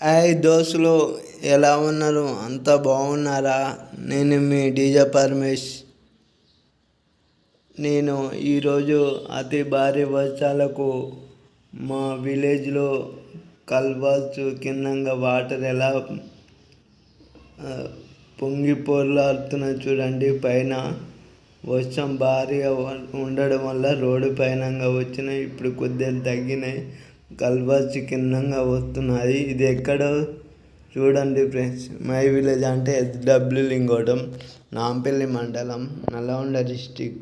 Hi దోస్తులు ఎలా ఉన్నారు? అంతా బాగున్నారా? నేను మీ డీజే పరమేష్ నేను ఈరోజు అతి భారీ వర్షాలకు మా విలేజ్లో కల్వాస్ కిందంగా వాటర్ ఎలా పొంగి పొర్లాడుతున్నాయి చూడండి. పైన వర్షం భారీగా ఉండడం వల్ల రోడ్డు పైనంగా వచ్చినాయి. ఇప్పుడు కొద్దిగా తగ్గినాయి. కల్వాస్ కిందంగా వస్తున్నాయి ఇది ఎక్కడో చూడండి ఫ్రెండ్స్. మై విలేజ్ అంటే ఎస్డబ్ల్యూ లింగోటం నాంపల్లి మండలం నల్గొండ డిస్టిక్.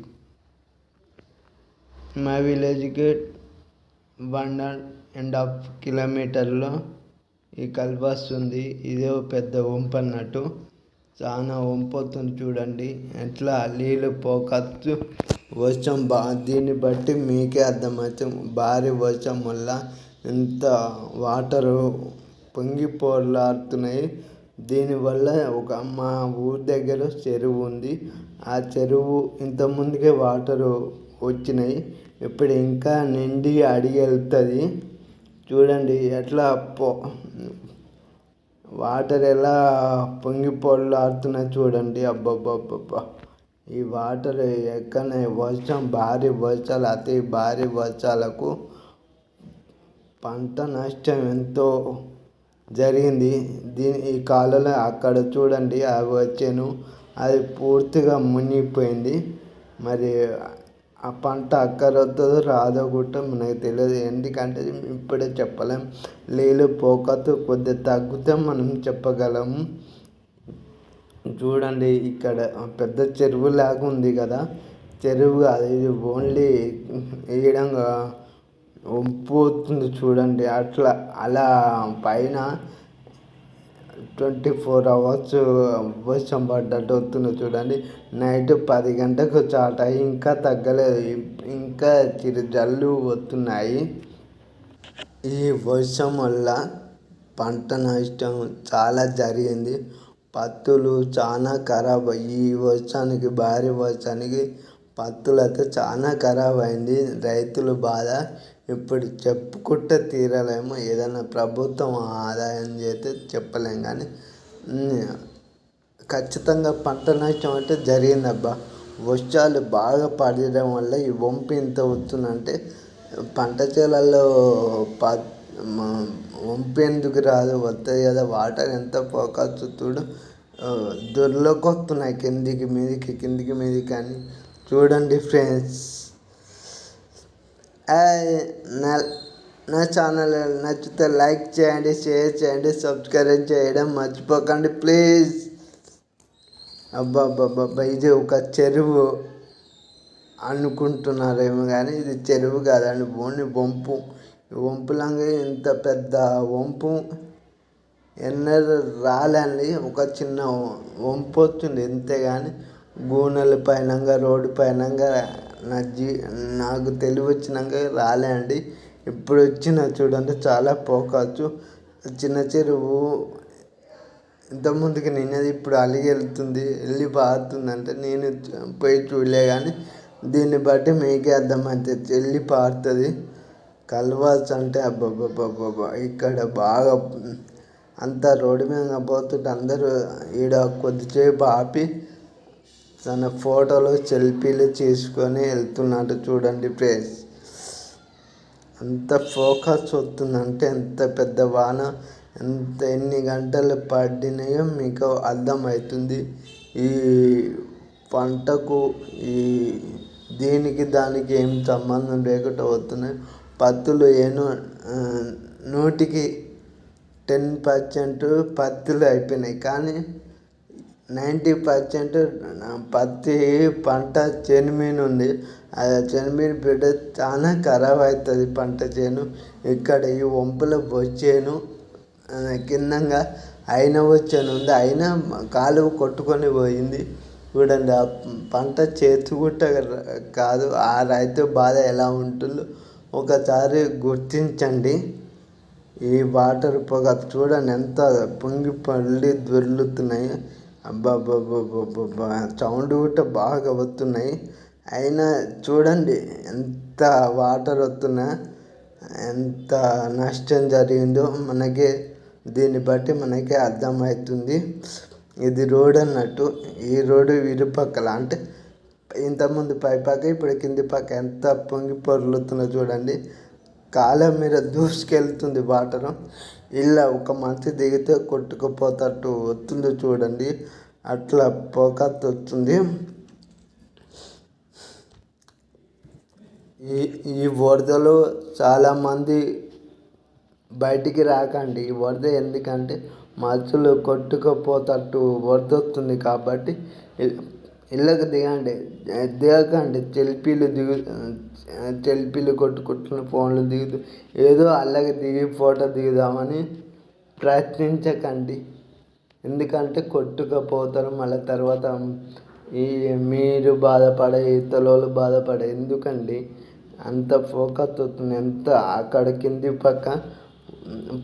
మై విలేజ్కి వన్ అండ్ హాఫ్ కిలోమీటర్లో ఈ కల్వాస్ ఉంది ఇదే పెద్ద వంపు అన్నట్టు. చాలా వంపు చూడండి. ఎట్లా నీళ్ళు పోకచ్చు వర్షం బా దీన్ని బట్టి మీకే అర్థమవుతుంది భారీ వర్షం వల్ల ఎంత వాటరు పొంగి పొర్లాడుతున్నాయి. దీనివల్ల ఒక మా ఊరి దగ్గర చెరువు ఉంది. ఆ చెరువు ఇంతకుముందుకే వాటరు వచ్చినాయి. ఇప్పుడు ఇంకా నిండి అడిగి వెళ్తుంది చూడండి ఎట్లా పో వాటర్ ఎలా పొంగి పొర్లాడుతున్నాయి చూడండి. అబ్బబ్బబ్బబ్బా. ఈ వాటర్ ఎక్కనే వర్షం భారీ వర్షాలు అతి భారీ వర్షాలకు పంట నష్టం ఎంతో జరిగింది. దీని ఈ కాలంలో అక్కడ చూడండి అవి వచ్చాను అది పూర్తిగా మునిగిపోయింది. మరి ఆ పంట అక్కడ వస్తుందో రాదో కూడా మనకు తెలియదు. ఎందుకంటే ఇప్పుడే చెప్పలేం. నీళ్ళు పోకతో కొద్దిగా తగ్గితే మనం చెప్పగలము చూడండి ఇక్కడ పెద్ద చెరువు లాగా ఉంది కదా. చెరువు కాదు ఇది ఓన్లీ వేయడంగా వంపు అవుతుంది చూడండి. అట్లా అలా పైన ట్వంటీ ఫోర్ అవర్స్ వర్షం పడ్డట్టు వస్తుంది చూడండి. నైట్ పది గంటలకు స్టార్ట్ అయ్యి ఇంకా తగ్గలేదు. ఇంకా చిరు జల్లు వస్తున్నాయి. ఈ వర్షం వల్ల పంట నష్టం చాలా జరిగింది. పత్తులు చాలా ఖరాబ్ అయ్యి ఈ వర్షానికి భారీ వర్షానికి పత్తులు అయితే చాలా ఖరాబ్ అయింది. రైతులు బాధ ఇప్పుడు చెప్పుకుంటే తీరలేము. ఏదైనా ప్రభుత్వం ఆదాయం చేస్తే చెప్పలేం కానీ ఖచ్చితంగా పంట నష్టం అంటే జరిగిందబ్బా. వర్షాలు బాగా పడడం వల్ల ఈ వంపు ఇంత వస్తుందంటే పంట చేలల్లో పత్ మ- వంపు ఎందుకు రాదు వస్తుంది కదా వాటర్ ఎంత ఫోకస్ చూడు. ఆ, వస్తున్నాయి కిందికి మీదికి కిందికి మీదికి అని. చూడండి ఫ్రెండ్స్. నా నా ఛానల్ నచ్చితే లైక్ చేయండి షేర్ చేయండి సబ్స్క్రైబ్ చేయడం మర్చిపోకండి ప్లీజ్. అబ్బాబ్బాబ్బా ఇది ఒక చెరువు అనుకుంటున్నారేమో కానీ ఇది చెరువు కాదండి ఓన్లీ బొంపు. వంపులాగా ఇంత పెద్ద వంపు ఎన్నడూ రాలండి. ఒక చిన్న వంపు వస్తుంది అంతే కానీ గూనెల పైనంగా రోడ్డు పైనంగా నా జీ నాకు తెలివి వచ్చినాక రాలే అండి ఇప్పుడు వచ్చిన చూడండి చాలా పోకచ్చు చిన్న చెరువు ఇంతకుముందుకి నిన్నది ఇప్పుడు అలిగి వెళ్తుంది వెళ్ళి పారుతుంది అంటే నేను పోయి చూడలే కానీ దీన్ని బట్టి మీకే అర్థమవుతుంది వెళ్ళి పారుతుంది. కల్వాస్ అంటే అబ్బబ్బబ్బబ్బా ఇక్కడ బాగా అంతా రోడ్డు మీద పోతుంటే అందరూ ఈడ కొద్దిసేపు ఆపి తన ఫోటోలు సెల్ఫీలు తీసుకొని వెళ్తున్నాడు చూడండి ప్లేస్ అంత ఫోకస్ వస్తుందంటే ఎంత పెద్ద వాన ఎంత ఎన్ని గంటలు పడినాయో మీకు అర్థమవుతుంది. ఈ పంటకు ఈ దీనికి దానికి ఏం సంబంధం లేకుండా వస్తున్నాయి పత్తులు ఏను నూటికి టెన్ పర్సెంట్ పత్తులు అయిపోయినాయి. కానీ నైంటీ పర్సెంట్ పత్తి పంట చేను ఉంది. ఆ చేను బిడ్డ చాలా ఖరాబ్ అవుతుంది పంట చేను. ఇక్కడ ఈ వంపుల వచ్చేను కిందంగా అయిన వచ్చాను ఉంది. అయినా కాలువ కొట్టుకొని పోయింది. చూడండి ఆ పంట చేతిగుట్ట కాదు ఆ రైతు బాధ ఎలా ఉంటుందో. ఒకసారి గుర్తించండి. ఈ వాటర్ పొగ చూడండి ఎంత పొంగి పల్లి దొర్లుతున్నాయి. అబ్బాబ్బాబ్బాబ్బా సౌండ్ కూడా బాగా వస్తున్నాయి. అయినా చూడండి ఎంత వాటర్ వస్తున్నా ఎంత నష్టం జరిగిందో మనకి దీన్ని బట్టి మనకి అర్థమవుతుంది. ఇది రోడ్ అన్నట్టు ఈ రోడ్డు ఇరుపక్కల అంటే ఇంతకుముందు పైపాక ఇప్పుడు కింది పాక ఎంత పొంగి పొర్లుతుందో చూడండి. కాలం మీద దూసుకెళ్తుంది వాటర్. ఇలా ఒక మనిషి దిగితే కొట్టుకుపోతట్టు వస్తుంది చూడండి. అట్లా పోకత్తు వస్తుంది ఈ ఈ వరదలో చాలామంది బయటికి రాకండి. ఈ వరద ఎందుకంటే మనుషులు కొట్టుకుపోతట్టు వరద వస్తుంది కాబట్టి ఇళ్ళకి దిగండి. దిగకండి. సెల్ఫీలు దిగు సెల్ఫీలు కొట్టుకుంటున్న ఫోన్లు దిగుతూ ఏదో అల్లకి దిగి ఫోటో దిగుదామని ప్రయత్నించకండి. ఎందుకంటే కొట్టుకుపోతారు మళ్ళీ తర్వాత ఈ మీరు బాధపడే ఇతరులు బాధపడే ఎందుకండి? అంత ఫోకస్ అవుతుంది ఎంత అక్కడ కింది పక్క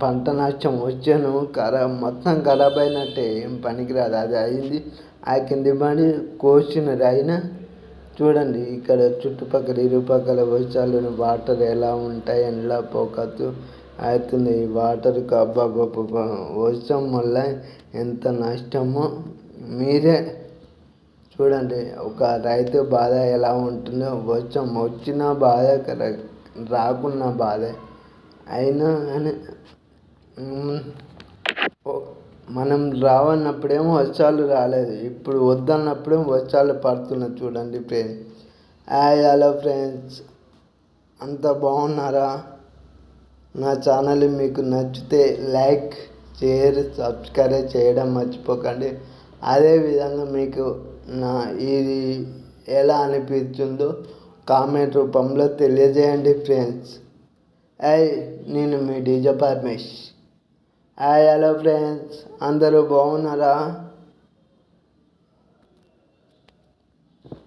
పంట నష్టం వచ్చాను ఖరా మొత్తం ఖరాబ్ అయినట్టే ఏం పనికిరాదు. అది అయింది. ఆ కింది పని కోసినది అయినా చూడండి ఇక్కడ చుట్టుపక్కల ఇరుపక్కల వర్షాలు వాటర్ ఎలా ఉంటాయి ఎలా పోకత్తు అవుతుంది ఈ వాటర్కి అబ్బాబ్బాబ్బా వర్షం వల్ల ఎంత నష్టమో మీరే చూడండి. ఒక రైతు బాధ ఎలా ఉంటుందో వర్షం వచ్చిన బాధ రాకున్న బాధ. అయినా కానీ మనం రావన్నప్పుడేమో వర్షాలు రాలేదు. ఇప్పుడు వద్దన్నప్పుడేమో వర్షాలు పడుతున్నాయి చూడండి ఫ్రెండ్స్. Hi hello friends. అంత బాగున్నారా? నా ఛానల్ మీకు నచ్చితే లైక్ షేర్ సబ్స్క్రైబ్ చేయడం మర్చిపోకండి. అదేవిధంగా మీకు నా ఇది ఎలా అనిపించిందో కామెంట్ రూపంలో తెలియజేయండి ఫ్రెండ్స్. హాయ్ నేను మీ DJ Paramesh. Hi hello friends. అందరూ బాగున్నారా?